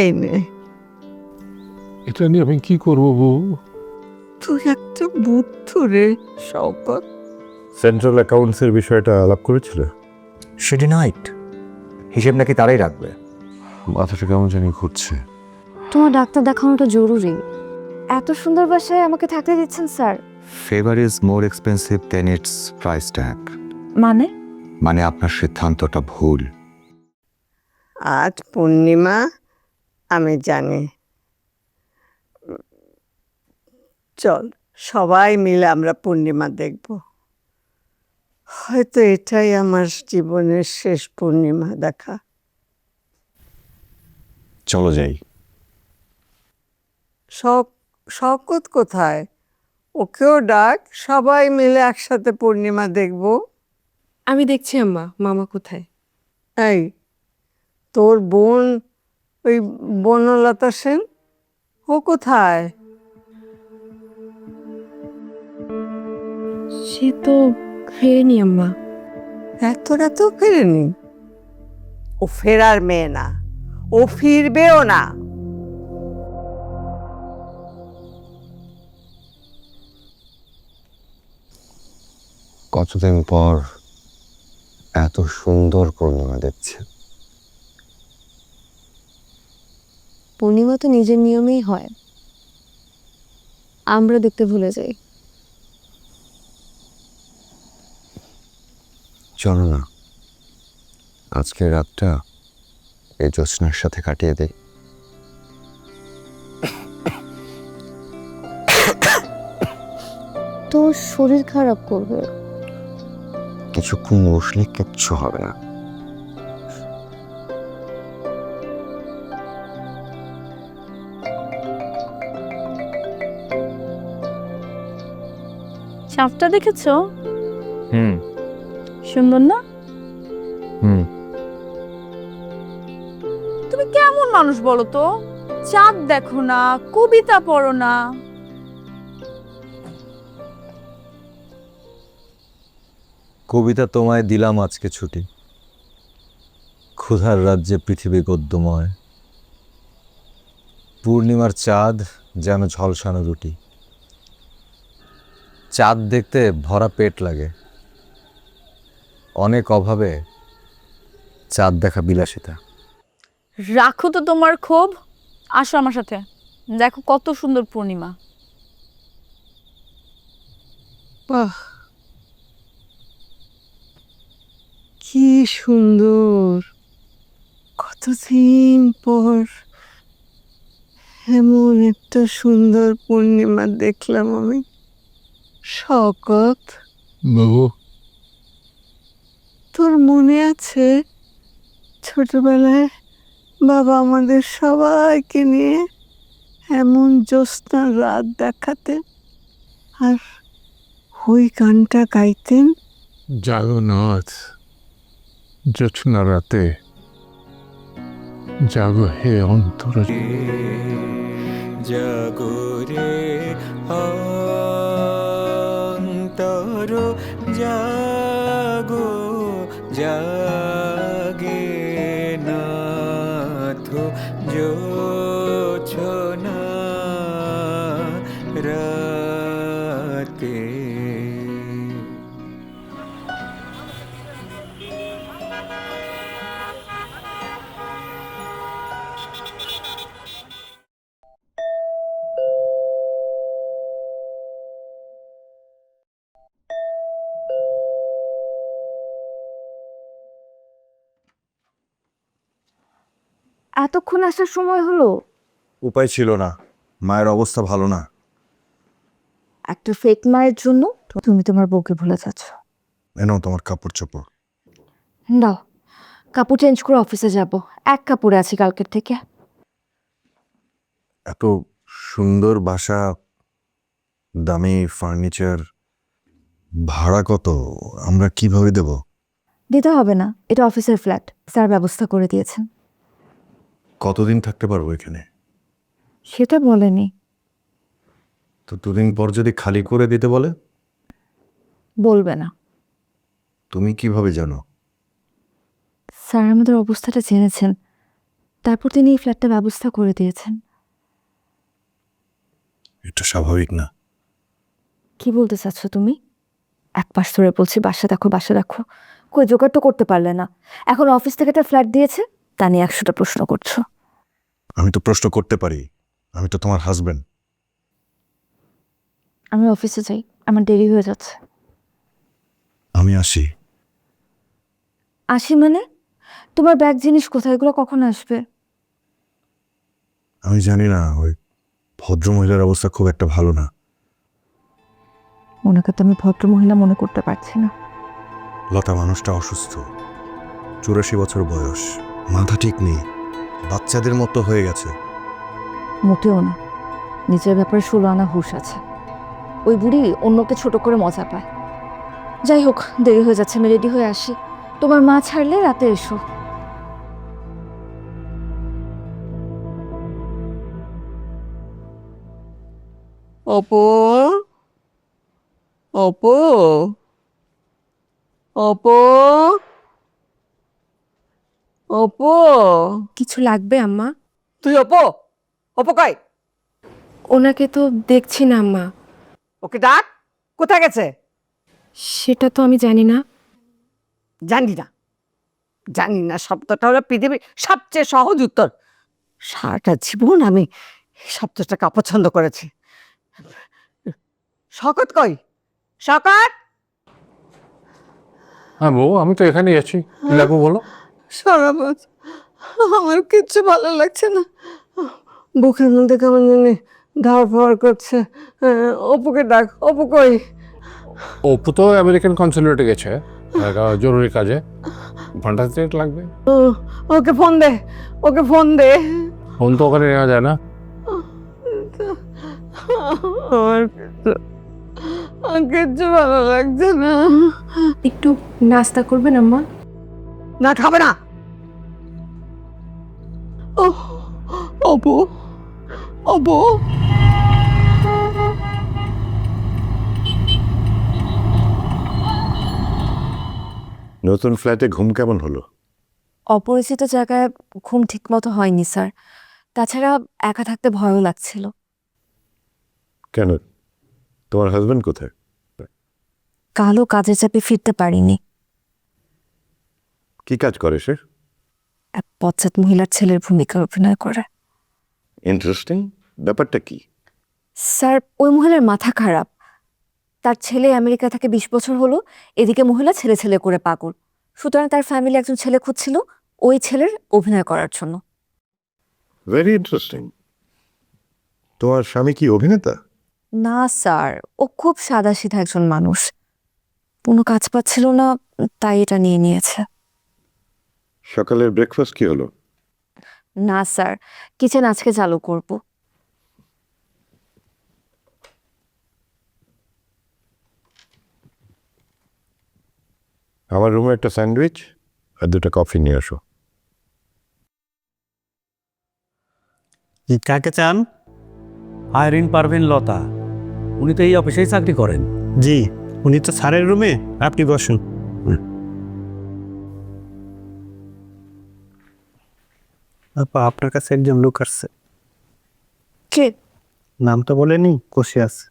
এই নে এটা নিয়ে আমি কি করব বউ? তুই একটা বুদ্ধ রে শওকত। সেন্ট্রাল অ্যাকাউন্টসের বিষয়টা আলাপ করেছিল? সেটি নাইট হিসেব নাকি তারাই রাখবে। মাথাটা কেমন জানি ঘুরছে। তোমার ডাক্তার দেখানোটা জরুরি। এত সুন্দর বাসায় আমাকে থাকতে দিচ্ছেন sir. Favour is more expensive than its price tag মানে? মানে আপনার সিদ্ধান্তটা ভুল। আজ পূর্ণিমা আমি জানি। চল সবাই মিলে আমরা পূর্ণিমা দেখব। হয়তো এটাই আমার জীবনের শেষ পূর্ণিমা দেখা। চলো যাই। শখ শকত কোথায়? ওকেও ডাক সবাই মিলে একসাথে পূর্ণিমা দেখব। আমি দেখছি আম্মা। মামা কোথায়? এই তোর বোন ওই বনলতা সেন? ও কোথায়? সে তো ফেরেনি আম্মা। এত রাতেও ফেরেনি। ও ফেরার মেয়ে না। ও ফিরবেও না। কতদিন পর এত সুন্দর পূর্ণিমা দেখছে পূর্ণিমা তো নিজের নিয়মেই হয়। আমরা দেখতে ভুলে যাই। চলো না। আজকের রাতটা এই জ্যোৎস্নার সাথে কাটিয়ে দেই। তোর শরীর খারাপ করবে। কিছুক্ষণ বসলে কিচ্ছু হবে না। চাঁদটা দেখেছ? হুম। সুন্দর না? হুম। তুমি কেমন মানুষ বলো তো? চাঁদ দেখো না কবিতা পড়ো না। কবিতা তোমায় দিলাম আজকে ছুটি। ক্ষুধার রাজ্যে পৃথিবী গদ্যময়। পূর্ণিমার চাঁদ যেন ঝলসানো রুটি। চাঁদ দেখতে ভরা পেট লাগে। অনেক অভাবে চাঁদ দেখা বিলাসিতা। রাখো তো তোমার ক্ষোভ আসো আমার সাথে। দেখো কত সুন্দর পূর্ণিমা। বাহ! কি সুন্দর! কত কতদিন পর এমন একটা সুন্দর পূর্ণিমা দেখলাম আমি। শকত। বাবু। তোর মনে আছে ছোটবেলায় বাবা আমাদের সবাইকে নিয়ে এমন জ্যোৎস্নার রাত দেখাতেন আর ওই গানটা গাইতেন? জগন্নাথ জ্যোৎস্না রাতে। জাগো হে অন্তর। জাগরে অন্তর জাগো এতক্ষণ আসার সময় হলো? উপায় ছিল না। মায়ের অবস্থা ভালো না। একটা ফেক মায়ের জন্য তুমি তোমার বউকে ভুলে যাচ্ছ। এনাও তোমার কাপড় চোপড়। দাও। কাপড় চেঞ্জ করে অফিসে যাব। এক কাপড়ে আছি কালকের থেকে। এত সুন্দর বাসা দামি ফার্নিচার ভাড়া কত? আমরা কীভাবে দেব? দিতে হবে না। এটা অফিসের ফ্ল্যাট স্যার ব্যবস্থা করে দিয়েছেন। কতদিন থাকতে পারব এখানে? সেটা বলেনি। তো দুদিন পর যদি খালি করে দিতে বলে? বলবে না। তুমি কীভাবে জানো? স্যার আমাদের অবস্থাটা জেনেছেন। তারপর তিনি এই ফ্ল্যাটটা ব্যবস্থা করে দিয়েছেন। এটা স্বাভাবিক না। কি বলতে চাচ্ছ তুমি? এক পাশ ধরে বলছি বাসা দেখো বাসা দেখো। কই জোগাড় তো করতে পারলে না। এখন অফিস থেকে একটা ফ্ল্যাট দিয়েছে? তা নিয়ে একশোটা প্রশ্ন করছ। আমি তো প্রশ্ন করতে পারি। আমি তো তোমার হাজবেন্ড আমি অফিসে যাই। আমার দেরি হয়ে যাচ্ছে। আমি আসি। আসি মানে? তোমার ব্যাগ জিনিস কোথায়? এগুলো কখন আসবে? আমি জানি না। ওই ভদ্র মহিলার অবস্থা খুব একটা ভালো না। ওনাকে তো আমি ভদ্র মহিলা মনে করতে পারছি না। লতা মানুষটা অসুস্থ। চুরাশি বছর বয়স। মাথা ঠিক নেই। বাচ্চাদের মতো হয়ে গেছে। মোটেও না। নিজের ব্যাপারে ষোলো আনা হুশ আছে। ওই বুড়ি অন্যকে ছোট করে মজা পায়। যাই হোক দেরি হয়ে যাচ্ছে আমি রেডি হয়ে আসি। তোমার মা ছাড়লে রাতে এসো। অপু? অপু? অপু? অপু! কিছু লাগবে আম্মা? তুই অপু! অপু কই? ওনাকে তো দেখছি না আম্মা। ওকে ডাক! কোথায় গেছে? সেটা তো আমি জানি না। জানি না। জানি না শব্দটা হলো পৃথিবীর সবচেয়ে সহজ উত্তর। সারাটা জীবন আমি এই শব্দটাকে অপছন্দ করেছি। শকত কই? শকত! হ্যাঁ বউ আমি তো এখানেই আছি। কি লাগবো বলো? সারাবাদ আমার কিচ্ছু ভালো লাগছে না। বুকের মধ্যে কেমন জানি ধার ফাওয়ার করছে। অপুকে ডাক অপু কই? অপু তো আমেরিকান কনসুলেটে গেছে। জরুরি কাজে। ঘণ্টা তিনেক লাগবে। ও, ওকে ফোন দে ওকে ফোন দে। ফোন তো ওখানে নেওয়া যায় না। আমার কিচ্ছু ভালো লাগছে না। একটু নাস্তা করবেন আম্মা? না খাবে না। নতুন ফ্ল্যাটে ঘুম কেমন হলো? অপরিচিত জায়গায় ঘুম ঠিকমতো হয়নি স্যার। তাছাড়া একা থাকতে ভয়ও লাগছিল। কেন? তোমার হাজবেন্ড কোথায়? কালও কাজে চাপে ফিরতে পারিনি। কি কাজ করে সে? এক পশ্চাৎ মহিলার ছেলের ভূমিকা অভিনয় করে। ইন্টারেস্টিং ব্যাপারটা কি? স্যার ওই মহিলার মাথা খারাপ। তার ছেলে আমেরিকা থেকে বিশ বছর হলো এদিকে মহিলা ছেলে ছেলে করে পাগল। সুতরাং তার ফ্যামিলি একজন ছেলে খুঁজছিল ওই ছেলের অভিনয় করার জন্য। ভেরি ইন্টারেস্টিং তোমার স্বামী কি অভিনেতা? না স্যার। ও খুব সাদাসিধা একজন মানুষ। কোনো কাজ পাচ্ছিল না তাই এটা নিয়ে নিয়েছে। সকালের ব্রেকফাস্ট কি হলো? না স্যার। কিচেন আজকে চালু করব। আমার রুমে একটা স্যান্ডউইচ আর দুটো কফি নিয়ে আসো। কাকে চান? আইরিন পারভিন লতা। উনি তো এই অফিসেই চাকরি করেন। জি উনি তো স্যারের রুমে। আপনি বসুন। আপা আপনার কাছে একজন লোক আসছে। কে? নাম তো বলেনি কষে আছে।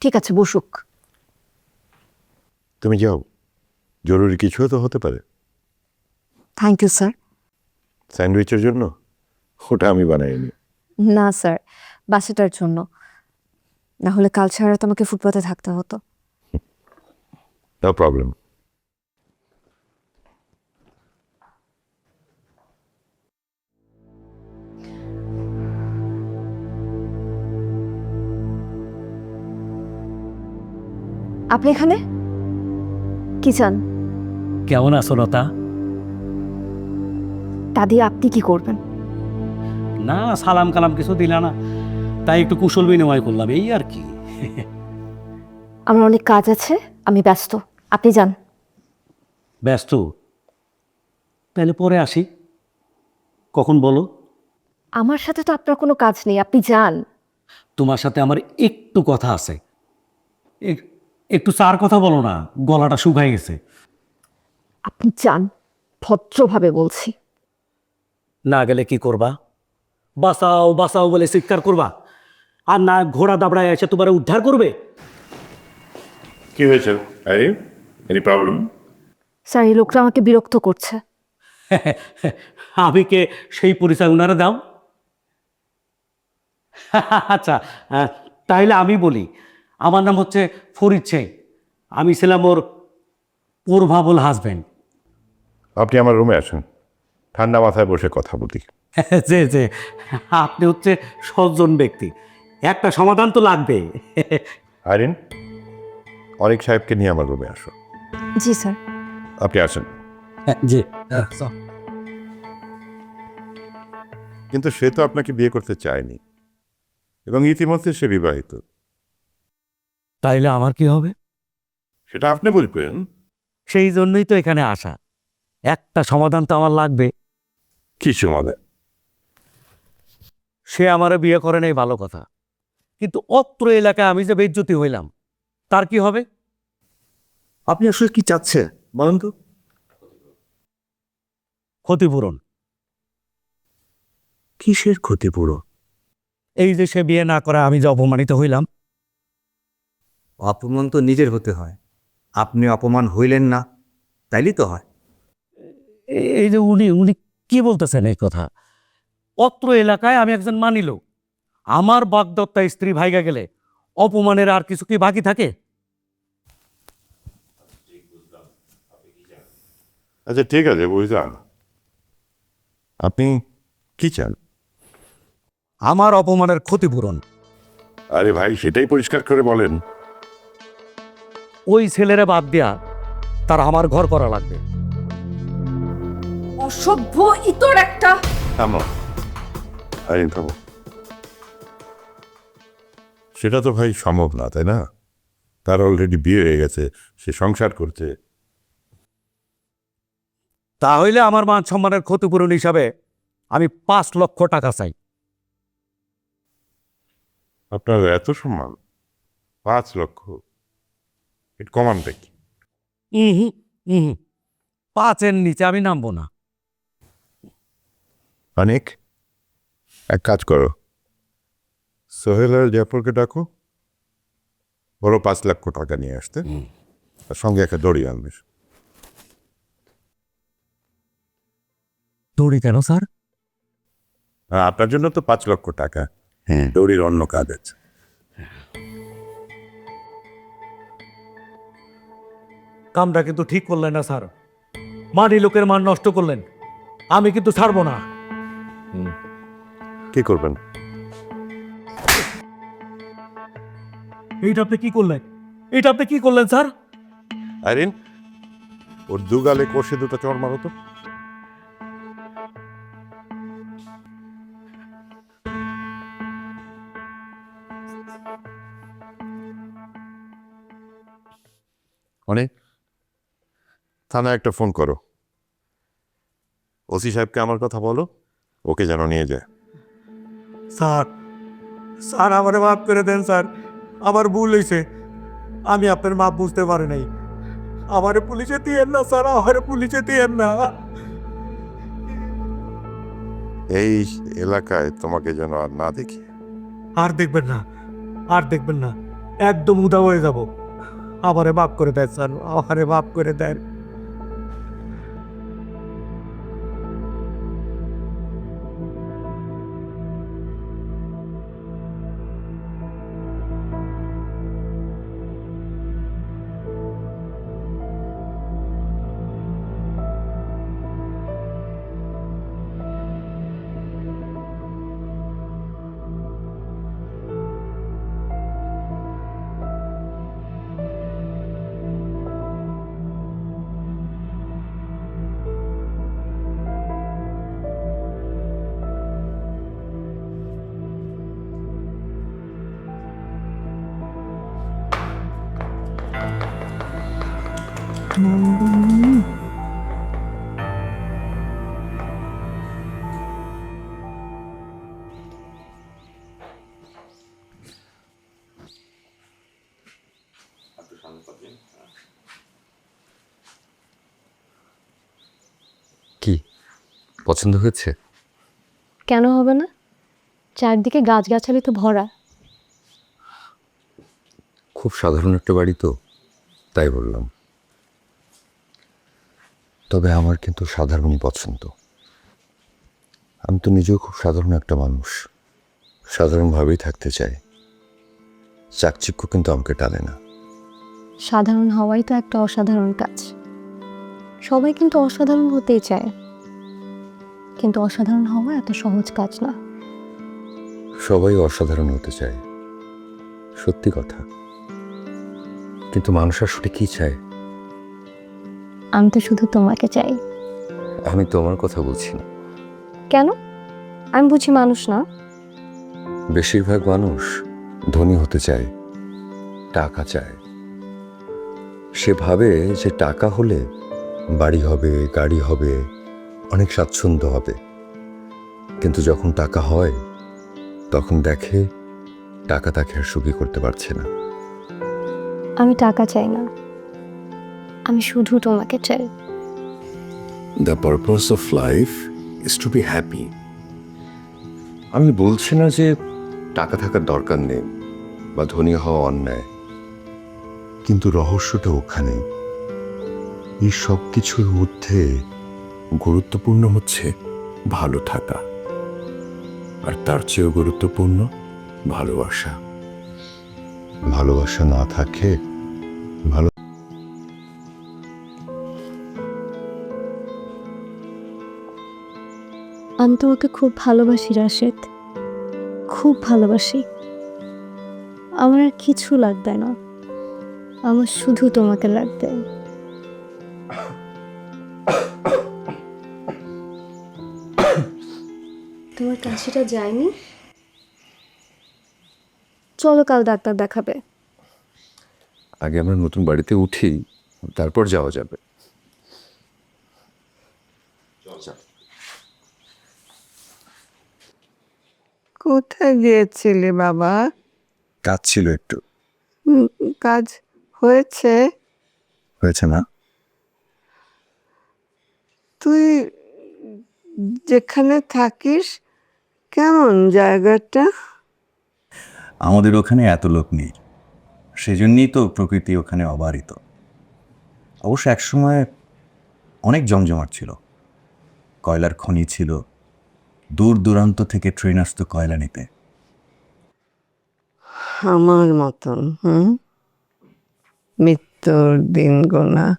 ঠিক আছে বসুক। তুমি যাও জরুরি কিছুও তো হতে পারে। থ্যাংক ইউ স্যার স্যান্ডউইচের জন্য? ওটা আমি বানাইনি। না স্যার বাসাটার জন্য। না হলে কাল রাত আমাকে ফুটপাতে থাকতে হতো। নো প্রবলেম আপনি এখানে? কি চান? কেমন আছো লতা? তা দিয়ে আপনি কি করবেন? না সালাম কালাম কিছু দিলা না। তাই একটু কুশল বিনিময় করলাম এই আর কি। আমার অনেক কাজ আছে আমি ব্যস্ত। আপনি যান। ব্যস্ত? তাহলে পরে আসি। কখন বলো? আমার সাথে তো আপনার কোনো কাজ নেই আপনি যান। তোমার সাথে আমার একটু কথা আছে। একটু চার কথা বলো না গলাটা শুকাই গেছে। আপনি চান ভদ্রভাবে বলছি। না গেলে কি করবা? বাঁচাও বাঁচাও বলে চিৎকার করবা। আর না ঘোড়া দাবড়ায় এসে তোমার উদ্ধার করবে? কি হয়েছে? আরে এনি প্রবলেম স্যার এই লোকটা আমাকে বিরক্ত করছে। আমি কে? সেই পরিচয় উনারা দাও। আচ্ছা তাইলে আমি বলি আমার নাম হচ্ছে ফরিদ শেখ। আমি ছিলাম ওর প্রভাবল হাজব্যান্ড আপনি আমার রুমে আসেন। ঠান্ডা মাথায় বসে কথা বলি। যে যে আপনি হচ্ছে সজ্জন ব্যক্তি। একটা সমাধান তো লাগবে। আইরিন অনেক সাহেবকে নিয়ে আমার রুমে আসো জি স্যার। আপনি আসেন। জি। কিন্তু সে তো আপনাকে বিয়ে করতে চায়নি। এবং ইতিমধ্যে সে বিবাহিত। তাইলে আমার কি হবে? সেটা আপনি বলবেন। সেই জন্যই তো এখানে আসা। একটা সমাধান তো আমার লাগবে। কি সমাধান? সে আমার বিয়ে করে নেই ভালো কথা। কিন্তু অত্র এলাকায় আমি যে বেজ্জতি হইলাম তার কি হবে? আপনি আসলে কি চাচ্ছে বলেন তো? ক্ষতিপূরণ। কিসের ক্ষতিপূরণ? এই যে সে বিয়ে না করা আমি যে অপমানিত হইলাম অপমান তো নিজের হতে হয়। আপনি অপমান হইলেন না তাইলেই তো হয়। এই যে উনি উনি কি বলতেছেন এই কথা? অত্র এলাকায় আমি একজন মানিল আমার বাগদত্তা স্ত্রী ভাইগা গেলে অপমানের আর কিছু কি বাকি থাকে? আচ্ছা ঠিক আছে বুঝলাম। আপনি কি চান? আমার অপমানের ক্ষতিপূরণ। আরে ভাই সেটাই পরিষ্কার করে বলেন। ওই ছেলেরা বাদ দেয়া তার আমার ঘর করা লাগবে। অসভ্য ইতর একটা। থামো। আইন থামো। সেটা তো ভাই সম্ভব না তাই না? তার অলরেডি বিয়ে হয়ে গেছে সে সংসার করছে। তাহলে আমার মান সম্মানের ক্ষতিপূরণ হিসাবে আমি পাঁচ লক্ষ টাকা চাই। আপনার এত সম্মান পাঁচ লক্ষ? এটা কমানটা কি ইহি ইহি পাঁচের নিচে আমি নামবো না। অনেক এক কাজ করো। সোহেল আর জয়পুরকে ডাকো। বড় পাঁচ লক্ষ টাকা নিয়ে আসতে। আর সঙ্গে একটা দড়ি আনবে। দৌড়ি কেন স্যার? আর আপনার জন্য তো পাঁচ লক্ষ টাকা। হ্যাঁ। দড়ির অন্য কাজ আছে। কামটা কিন্তু ঠিক করলেন না স্যার। মানি লোকের মান নষ্ট করলেন। আমি কিন্তু ছাড়বো না। কি করবেন? এইটা আপনি কি করলেন? এটা আপনি কি করলেন স্যার? আইরিন ওর দুগালে কষে দুটো চড় মারো তো। অনেক থানায় একটা ফোন করো। ওসি সাহেবকে আমার কথা বলো ওকে যেন নিয়ে যায়। স্যার স্যার আমারে মাফ করে দেন স্যার। আমার ভুল হয়েছে আমি আপনার মাপ বুঝতে পারি নাই। আমারে পুলিশে দিয়েন না স্যার আমারে পুলিশে দিয়েন না। এই এলাকায় তোমাকে যেন আর না দেখি। আর দেখবেন না আর দেখবেন না। একদম উদা হয়ে যাব। আমারে মাফ করে দেন স্যার আমারে মাফ করে দেন। পছন্দ হয়েছে? কেন হবে না? চারদিকে গাছগাছালি তো ভরা। খুব সাধারণ একটা বাড়ি তো তাই বললাম। তবে আমার কিন্তু সাধারণই পছন্দ। আমি তো নিজেও খুব সাধারণ একটা মানুষ। সাধারণভাবেই থাকতে চাই। চাকচিক্য কিন্তু আমাকে টানে না। সাধারণ হওয়াই তো একটা অসাধারণ কাজ। সবাই কিন্তু অসাধারণ হতেই চায়। কিন্তু অসাধারণ হওয়া এত সহজ কাজ না। সবাই অসাধারণ হতে চায়। সত্যি কথা। কিন্তু মানুষ আসলে কি চায়? আমি তো শুধু তোমাকে চাই। আমি তোমার কথা বলছি না। কেন? আমি বুঝি মানুষ না। বেশিরভাগ মানুষ ধনী হতে চায়। টাকা চায়। সে ভাবে যে টাকা হলে বাড়ি হবে গাড়ি হবে অনেক স্বাচ্ছন্দ্য হবে। কিন্তু যখন টাকা হয় তখন দেখে টাকা তাকে আর সুখী করতে পারছে না। আমি টাকা চাই না। আমি শুধু তোমাকে চাই। The purpose of life is to be happy আমি বলছি না যে টাকা থাকার দরকার নেই বা ধনী হওয়া অন্যায়। কিন্তু রহস্যটা ওখানে। এই সব কিছুর মধ্যে গুরুত্বপূর্ণ হচ্ছে ভালো থাকা। আর তার চেয়েও গুরুত্বপূর্ণ ভালোবাসা। ভালোবাসা না থাকে ভালো আমি তোমাকে খুব ভালোবাসি রাশেদ। খুব ভালোবাসি। আমার আর কিছু লাগবে না। আমার শুধু তোমাকে লাগবে। কাশিটা যায়নি। চলো কাল ডাক্তার দেখাবে। আগে আমরা নতুন বাড়িতে উঠি তারপর যাওয়া যাবে। কোথায় গিয়েছিলে বাবা? কাজ ছিল একটু। কাজ হয়েছে? হয়েছে না। তুই যেখানে থাকিস কেমন জায়গাটা? আমাদের ওখানে এত লোক নেই। সেজন্যই তো প্রকৃতি ওখানে অবারিত। অবশ্য একসময় অনেক জমজমাট ছিল। কয়লার খনি ছিল। দূর দূরান্ত থেকে ট্রেন আসতো কয়লা নিতে। আমার মতন হুম? মৃত্যুর দিন গোনা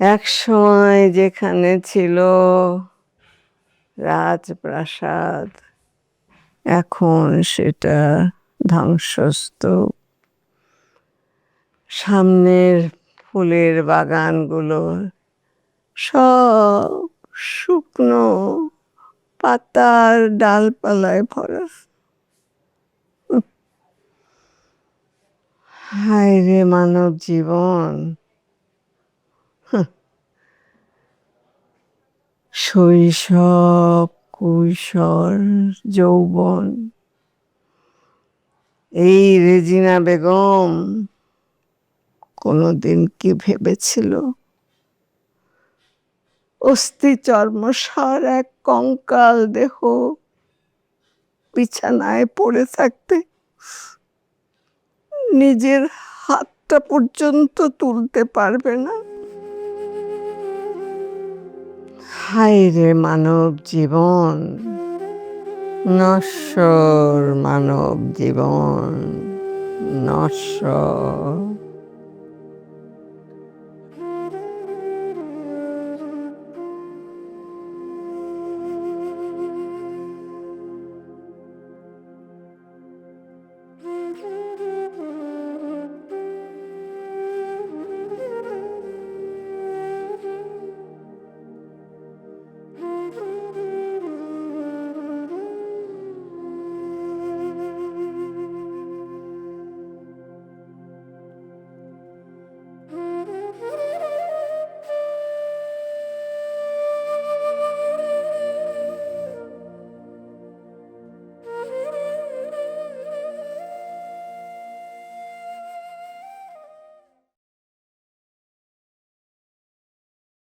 এক সময় যেখানে ছিল রাজপ্রাসাদ। এখন সেটা ধ্বংসস্তূপ। সামনের ফুলের বাগানগুলো সব শুকনো, পাতার ডালপালায় ভরা। হায় রে মানব জীবন। শৈশব কৈশোর যৌবন। এই রেজিনা বেগম কোনোদিন কি ভেবেছিল? অস্থি চর্মসার এক কঙ্কাল দেহ বিছানায় পড়ে থাকতে নিজের হাতটা পর্যন্ত তুলতে পারবে না। হায় রে মানব জীবন নশ্বর মানব জীবন নশ্বর।